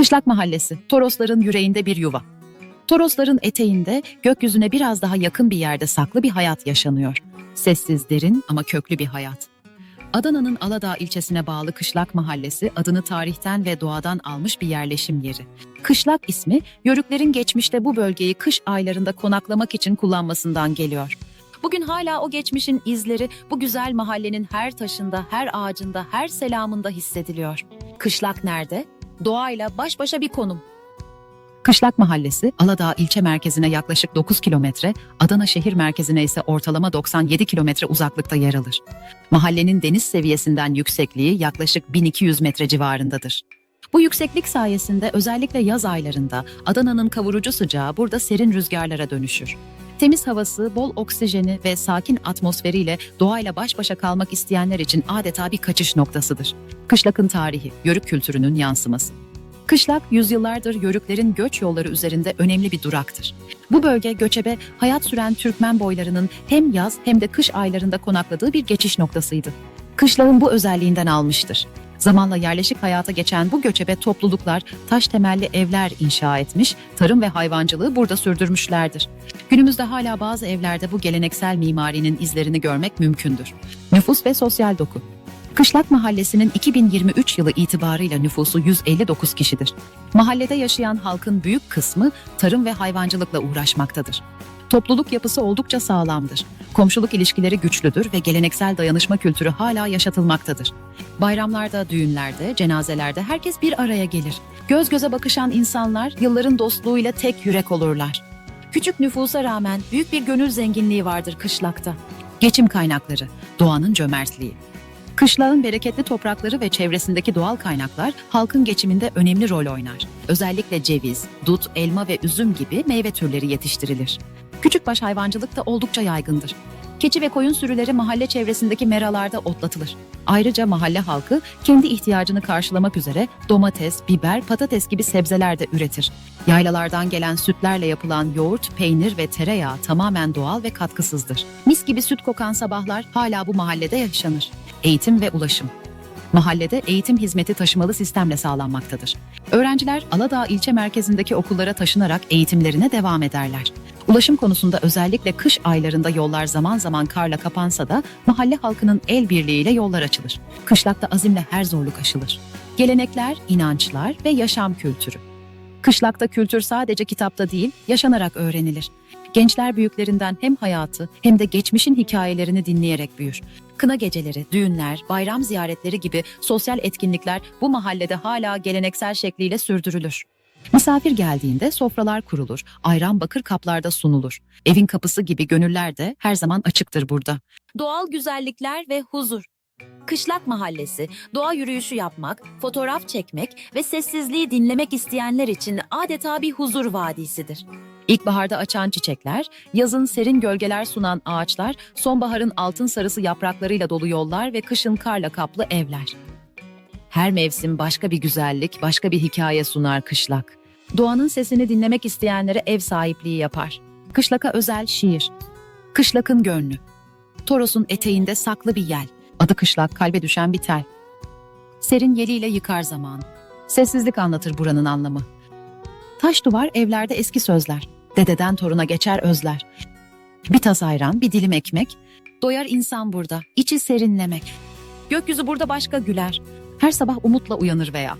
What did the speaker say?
Kışlak Mahallesi, Torosların yüreğinde bir yuva. Torosların eteğinde, gökyüzüne biraz daha yakın bir yerde saklı bir hayat yaşanıyor. Sessiz, derin ama köklü bir hayat. Adana'nın Aladağ ilçesine bağlı Kışlak Mahallesi adını tarihten ve doğadan almış bir yerleşim yeri. Kışlak ismi, Yörüklerin geçmişte bu bölgeyi kış aylarında konaklamak için kullanmasından geliyor. Bugün hala o geçmişin izleri bu güzel mahallenin her taşında, her ağacında, her selamında hissediliyor. Kışlak nerede? Doğayla baş başa bir konum. Kışlak Mahallesi, Aladağ ilçe merkezine yaklaşık 9 kilometre, Adana şehir merkezine ise ortalama 97 kilometre uzaklıkta yer alır. Mahallenin deniz seviyesinden yüksekliği yaklaşık 1200 metre civarındadır. Bu yükseklik sayesinde özellikle yaz aylarında Adana'nın kavurucu sıcağı burada serin rüzgarlara dönüşür. Temiz havası, bol oksijeni ve sakin atmosferiyle doğayla baş başa kalmak isteyenler için adeta bir kaçış noktasıdır. Kışlak'ın tarihi, yörük kültürünün yansıması. Kışlak, yüzyıllardır yörüklerin göç yolları üzerinde önemli bir duraktır. Bu bölge göçebe, hayat süren Türkmen boylarının hem yaz hem de kış aylarında konakladığı bir geçiş noktasıydı. Kışlağın bu özelliğinden almıştır. Zamanla yerleşik hayata geçen bu göçebe topluluklar taş temelli evler inşa etmiş, tarım ve hayvancılığı burada sürdürmüşlerdir. Günümüzde hala bazı evlerde bu geleneksel mimarinin izlerini görmek mümkündür. Nüfus ve sosyal doku. Kışlak Mahallesi'nin 2023 yılı itibarıyla nüfusu 159 kişidir. Mahallede yaşayan halkın büyük kısmı tarım ve hayvancılıkla uğraşmaktadır. Topluluk yapısı oldukça sağlamdır. Komşuluk ilişkileri güçlüdür ve geleneksel dayanışma kültürü hala yaşatılmaktadır. Bayramlarda, düğünlerde, cenazelerde herkes bir araya gelir. Göz göze bakışan insanlar yılların dostluğuyla tek yürek olurlar. Küçük nüfusa rağmen büyük bir gönül zenginliği vardır kışlakta. Geçim kaynakları, doğanın cömertliği. Kışlağın bereketli toprakları ve çevresindeki doğal kaynaklar halkın geçiminde önemli rol oynar. Özellikle ceviz, dut, elma ve üzüm gibi meyve türleri yetiştirilir. Küçükbaş hayvancılık da oldukça yaygındır. Keçi ve koyun sürüleri mahalle çevresindeki meralarda otlatılır. Ayrıca mahalle halkı kendi ihtiyacını karşılamak üzere domates, biber, patates gibi sebzeler de üretir. Yaylalardan gelen sütlerle yapılan yoğurt, peynir ve tereyağı tamamen doğal ve katkısızdır. Mis gibi süt kokan sabahlar hala bu mahallede yaşanır. Eğitim ve ulaşım. Mahallede eğitim hizmeti taşımalı sistemle sağlanmaktadır. Öğrenciler Aladağ ilçe merkezindeki okullara taşınarak eğitimlerine devam ederler. Ulaşım konusunda özellikle kış aylarında yollar zaman zaman karla kapansa da mahalle halkının el birliğiyle yollar açılır. Kışlakta azimle her zorluk aşılır. Gelenekler, inançlar ve yaşam kültürü. Kışlakta kültür sadece kitapta değil, yaşanarak öğrenilir. Gençler büyüklerinden hem hayatı hem de geçmişin hikayelerini dinleyerek büyür. Kına geceleri, düğünler, bayram ziyaretleri gibi sosyal etkinlikler bu mahallede hala geleneksel şekliyle sürdürülür. Misafir geldiğinde sofralar kurulur, ayran bakır kaplarda sunulur. Evin kapısı gibi gönüller de her zaman açıktır burada. Doğal güzellikler ve huzur. Kışlak Mahallesi, doğa yürüyüşü yapmak, fotoğraf çekmek ve sessizliği dinlemek isteyenler için adeta bir huzur vadisidir. İlkbaharda açan çiçekler, yazın serin gölgeler sunan ağaçlar, sonbaharın altın sarısı yapraklarıyla dolu yollar ve kışın karla kaplı evler. Her mevsim başka bir güzellik, başka bir hikaye sunar kışlak. Doğanın sesini dinlemek isteyenlere ev sahipliği yapar. Kışlaka özel şiir. Kışlakın gönlü. Toros'un eteğinde saklı bir yel. Adı kışlak, kalbe düşen bir tel. Serin yeliyle yıkar zaman. Sessizlik anlatır buranın anlamı. Taş duvar evlerde eski sözler. Dededen toruna geçer özler. Bir tas ayran, bir dilim ekmek. Doyar insan burada, içi serinlemek. Gökyüzü burada başka güler. Her sabah umutla uyanır veya